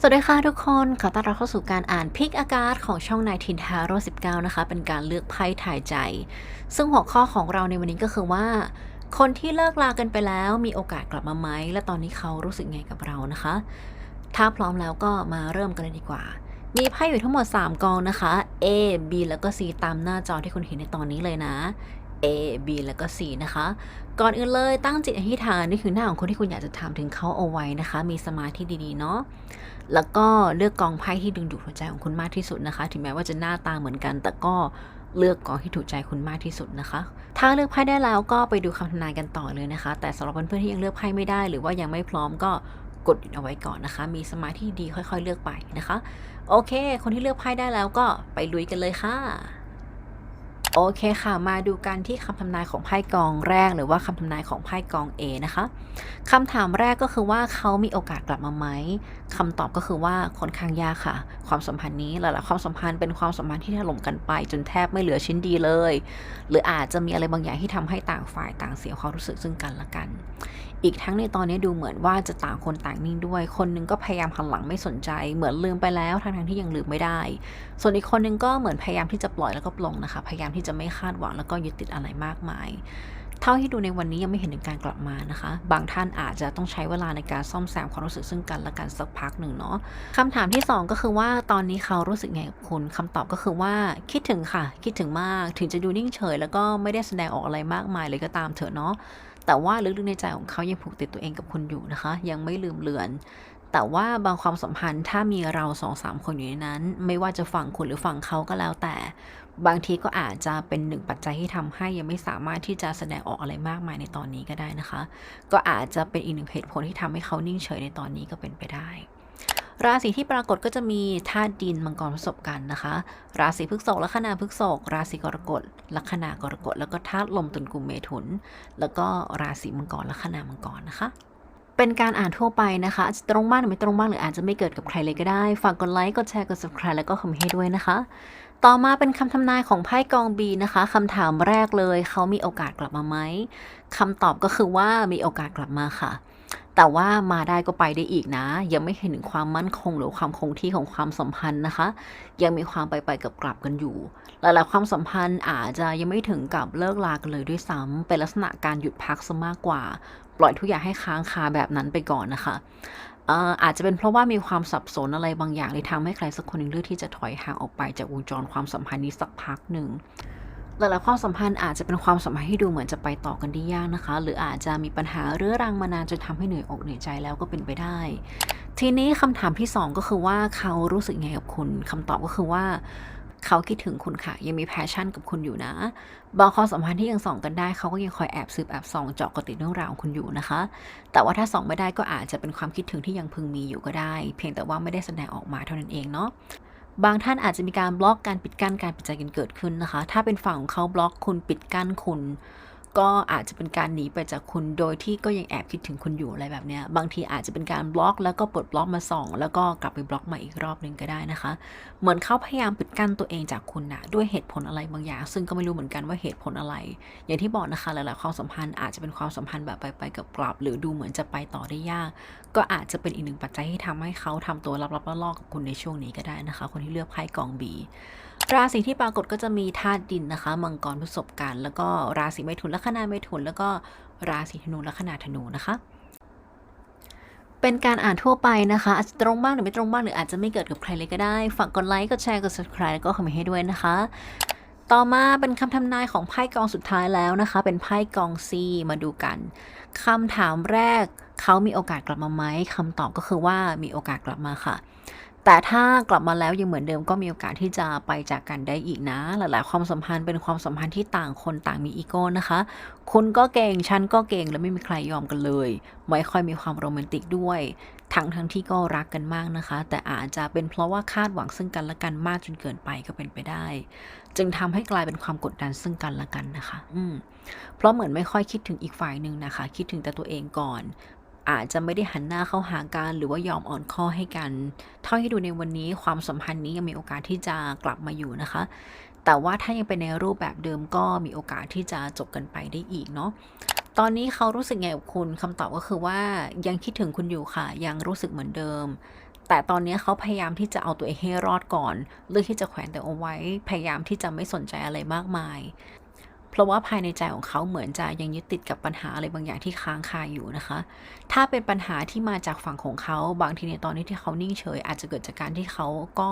สวัสดีค่ะทุกคนขอต้อนรับเข้าสู่การอ่านพิกอากาศของช่องนายทินทาโร่19 นะคะ เป็นการเลือกไพ่ถ่ายใจ ซึ่งหัวข้อของเราในวันนี้ก็คือว่า คนที่เลิกลากันไปแล้วมีโอกาสกลับมาไหม และตอนนี้เขารู้สึกไงกับเรานะคะ ถ้าพร้อมแล้วก็มาเริ่มกันเลยดีกว่า มีไพ่อยู่ทั้งหมด 3 กองนะคะ A B แล้วก็ C ตามหน้าจอที่คุณเห็นในตอนนี้เลยนะ A B แล้วก็ C นะคะ ก่อนอื่นเลยตั้งจิตอธิษฐานนี่คือหน้าของคนที่คุณอยากจะถามถึงเขาเอาไว้นะคะ มีสมาธิดีๆเนาะแล้วก็เลือกกองไพ่ที่ดึงดูดหัวใจของคุณมากที่สุดนะคะ ถึงแม้ว่าจะหน้าตาเหมือนกัน แต่ก็เลือกกองที่ถูกใจคุณมากที่สุดนะคะ ถ้าเลือกไพ่ได้แล้วก็ไปดูคำทำนายกันต่อเลยนะคะ แต่สำหรับเพื่อนๆที่ยังเลือกไพ่ไม่ได้ หรือว่ายังไม่พร้อมก็กดหยุดเอาไว้ก่อนนะคะ มีสมาธิดีค่อย ๆ เลือกไปนะคะ โอเค คนที่เลือกไพ่ได้แล้วก็ไปลุยกันเลยค่ะ โอเคค่ะ มาดูกันที่คำทำนายของไพ่กองแรก หรือว่าคำทำนายของไพ่กอง A นะคะคำถามแรกก็คือว่าเขามีโอกาสกลับมาไหมคำตอบก็คือว่าค่อนข้างยากค่ะ ความสัมพันธ์นี้หลายๆความสัมพันธ์เป็นความสัมพันธ์ที่ถล่มกันไป จนแทบไม่เหลือชิ้นดีเลย หรืออาจจะมีอะไรบางอย่างที่ทำให้ต่างฝ่ายต่างเสียความรู้สึกซึ่งกันและกัน อีกทั้งในตอนนี้ดูเหมือนว่าจะต่างคนต่างนิ่งด้วย คนหนึงก็พยายามหันหลังไม่สนใจ เหมือนลืมไปแล้วทั้งๆที่ยังลืมไม่ได้ ส่วนอีกคนหนึงก็เหมือนพยายามที่จะปล่อยแล้วก็ปลงนะคะ พยายามที่จะไม่คาดหวังแล้วก็ยึดติดอะไรมากมาย เท่าที่ดูในวันนี้ยังไม่เห็นถึงการกลับมานะคะ บางท่านอาจจะต้องใช้เวลาในการซ่อมแซมความรู้สึกซึ่งกันและกันสักพักหนึ่งเนาะคำถามที่สองก็คือว่าตอนนี้เขารู้สึกไงกับคุณคำตอบก็คือว่าคิดถึงค่ะ คิดถึงมากถึงจะดูนิ่งเฉย แล้วก็ไม่ได้แสดงออกอะไรมากมายเลยก็ตามเถอะเนาะแต่ว่าลึกๆในใจของเขายังผูกติดตัวเองกับคุณอยู่นะคะ ยังไม่ลืมเลือนแต่ว่าบางความสัมพันธ์ถ้ามีเราสองสามคนอยู่ในนั้น ไม่ว่าจะฝั่งคุณหรือฝั่งเขาก็แล้วแต่ บางทีก็อาจจะเป็นหนึ่งปัจจัยที่ทำให้ยังไม่สามารถที่จะแสดงออกอะไรมากมายในตอนนี้ก็ได้นะคะ ก็อาจจะเป็นอีกหนึ่งเหตุผลที่ทำให้เขานิ่งเฉยในตอนนี้ก็เป็นไปได้ ราศีที่ปรากฏก็จะมีธาตุดินมังกรผสมกันนะคะ ราศีพฤษภลัคนาพฤษภราศีกรกฎลัคนากรกฎแล้วก็ธาตุลมตุลกุมเมถุน แล้วก็ราศีมังกรลัคนามังกรนะคะ เป็นการอ่านทั่วไปนะคะอาจจะตรงบ้างหรือไม่ตรงบ้างหรืออาจจะไม่เกิดกับใครเลยก็ได้ ฝากกดไลค์ กดแชร์ กด subscribe แล้วก็คอมเมนต์ให้ด้วยนะคะ ต่อมาเป็นคำทำนายของไพ่กองบีนะคะคำถามแรกเลย เขามีโอกาสกลับมาไหมคำตอบก็คือว่ามีโอกาสกลับมาค่ะ แต่ว่ามาได้ก็ไปได้อีกนะ ยังไม่เห็นถึงความมั่นคงหรือความคงที่ของความสัมพันธ์นะคะ ยังมีความไปไปกับกลับกันอยู่ หลายๆความสัมพันธ์อาจจะยังไม่ถึงกับเลิกลากันเลยด้วยซ้ำเป็นลักษณะการหยุดพักซะมากกว่า ปล่อยทุกอย่างให้ค้างคาแบบนั้นไปก่อนนะคะเอ่อาจจะเป็นเพราะว่ามีความสับสนอะไรบางอย่างเลยทำให้ใครสักคนหนึ่งเลือกที่จะถอยห่างออกไปจากวงจรความสัมพันธ์นี้สักพักหนึ่งหลายๆความสัมพันธ์อาจจะเป็นความสัมพันธ์ที่ดูเหมือนจะไปต่อกันได้ยากนะคะ หรืออาจจะมีปัญหาเรื้อรังมานานจนทำให้เหนื่อยอกเหนื่อยใจแล้วก็เป็นไปได้ ทีนี้คำถามที่สองก็คือว่าเขารู้สึกไงกับคุณคำตอบก็คือว่า เขาคิดถึงคุณค่ะ ยังมีแพชชั่นกับคุณอยู่นะ บางความสัมพันธ์ที่ยังส่องกันได้เขาก็ยังคอยแอบสืบแอบส่องเจาะกติดเรื่องราวของคุณอยู่นะคะ แต่ว่าถ้าส่องไม่ได้ก็อาจจะเป็นความคิดถึงที่ยังพึงมีอยู่ก็ได้ เพียงแต่ว่าไม่ได้แสดงออกมาเท่านั้นเองเนาะบางท่านอาจจะมีการบล็อกการปิดกั้นการปิดใจกันเกิดขึ้นนะคะ ถ้าเป็นฝั่งของเขาบล็อกคุณปิดกั้นคุณ ก็อาจจะเป็นการหนีไปจากคุณโดยที่ก็ยังแอบคิดถึงคุณอยู่อะไรแบบเนี้ย บางทีอาจจะเป็นการบล็อกแล้วก็ปลดบล็อกมาส่อง แล้วก็กลับไปบล็อกใหมาอีกรอบหนึ่งก็ได้นะคะ เหมือนเขาพยายามปิดกั้นตัวเองจากคุณนะด้วยเหตุผลอะไรบางอย่าง ซึ่งก็ไม่รู้เหมือนกันว่าเหตุผลอะไร อย่างที่บอกนะคะหลายๆความสัมพันธ์อาจจะเป็นความสัมพันธ์แบบไปไปๆกับกลับ หรือดูเหมือนจะไปต่อได้ยาก ก็อาจจะเป็นอีกหนึ่งปัจจัยที่ทำให้เขาทำตัวลับๆล่อๆกับคุณในช่วงนี้ก็ได้นะคะ คนที่เลือกไพ่กองบี ราศีที่ปรากฏก็จะมีธาตุดินนะคะ มังกรพฤษภกัน แล้วก็ราศีเมถุนลัคนาเมถุน แล้วก็ราศีธนูลัคนาธนูนะคะ เป็นการอ่านทั่วไปนะคะ อาจจะตรงบ้างหรือไม่ตรงบ้างหรืออาจจะไม่เกิดกับใครเลยก็ได้ ฝากกดไลค์ กดแชร์ กด subscribe แล้วก็คอมเมนต์ให้ด้วยนะคะ ต่อมาเป็นคำทำนายของไพ่กองสุดท้ายแล้วนะคะ เป็นไพ่กองซีมาดูกันคำถามแรกเขามีโอกาสกลับมาไหมคำตอบก็คือว่ามีโอกาสกลับมาค่ะ แต่ถ้ากลับมาแล้วยังเหมือนเดิมก็มีโอกาสที่จะไปจากกันได้อีกนะ หลาย ๆ ความสัมพันธ์เป็นความสัมพันธ์ที่ต่างคนต่างมีอีโก้นะคะ คุณก็เก่ง ฉันก็เก่ง และไม่มีใครยอมกันเลย ไม่ค่อยมีความโรแมนติกด้วย ทั้งทั้งที่ก็รักกันมากนะคะ แต่อาจจะเป็นเพราะว่าคาดหวังซึ่งกันและกันมากจนเกินไปก็เป็นไปได้ จึงทำให้กลายเป็นความกดดันซึ่งกันและกันนะคะ อืมเพราะเหมือนไม่ค่อยคิดถึงอีกฝ่ายหนึ่งนะคะ คิดถึงแต่ตัวเองก่อน อาจจะไม่ได้หันหน้าเข้าหากันหรือว่ายอมอ่อนข้อให้กัน เท่าที่ดูในวันนี้ความสัมพันธ์นี้ยังมีโอกาสที่จะกลับมาอยู่นะคะ แต่ว่าถ้ายังเป็นในรูปแบบเดิมก็มีโอกาสที่จะจบกันไปได้อีกเนาะตอนนี้เขารู้สึกไงกับคุณคำตอบก็คือว่ายังคิดถึงคุณอยู่ค่ะ ยังรู้สึกเหมือนเดิม แต่ตอนนี้เขาพยายามที่จะเอาตัวเองให้รอดก่อน เลือกที่จะแขวนแตัวเอาไว้ พยายามที่จะไม่สนใจอะไรมากมาย เพราะว่าภายในใจของเขาเหมือนจะยังยึดติดกับปัญหาอะไรบางอย่างที่ค้างคาอยู่นะคะ ถ้าเป็นปัญหาที่มาจากฝั่งของเขา บางทีในตอนนี้ที่เขานิ่งเฉย อาจจะเกิดจากการที่เขาก็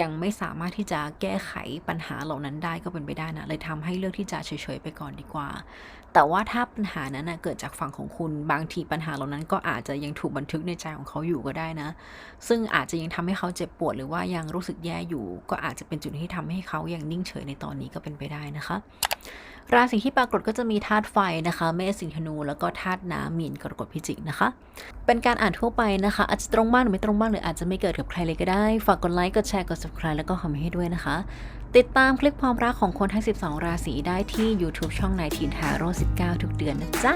ยังไม่สามารถที่จะแก้ไขปัญหาเหล่านั้นได้ก็เป็นไปได้นะเลยทำให้เลือกที่จะเฉยๆไปก่อนดีกว่า แต่ว่าถ้าปัญหานั้นนะเกิดจากฝั่งของคุณบางทีปัญหาเหล่านั้นก็อาจจะยังถูกบันทึกในใจของเขาอยู่ก็ได้นะ ซึ่งอาจจะยังทำให้เขาเจ็บปวดหรือว่ายังรู้สึกแย่อยู่ ก็อาจจะเป็นจุดที่ทำให้เขายังนิ่งเฉยในตอนนี้ก็เป็นไปได้นะคะ ราศีที่ปรากฏก็จะมีธาตุไฟนะคะเมษสิงห์ธนู แล้วก็ธาตุน้ำมีนกรกฎพิจิกนะคะ เป็นการอ่านทั่วไปนะคะ อาจจะตรงบ้างหรือไม่ตรงบ้างหรืออาจจะไม่เกิดกับใครเลยก็ได้ ฝากกดไลค์กดแชร์กด subscribe แล้วก็คอมเมนต์ให้ด้วยนะคะ ติดตามคลิปความรักของคนทั้ง 12 ราศีได้ที่ YouTube ช่องนายทีนทาโร่19 ทุกเดือนนะจ๊ะ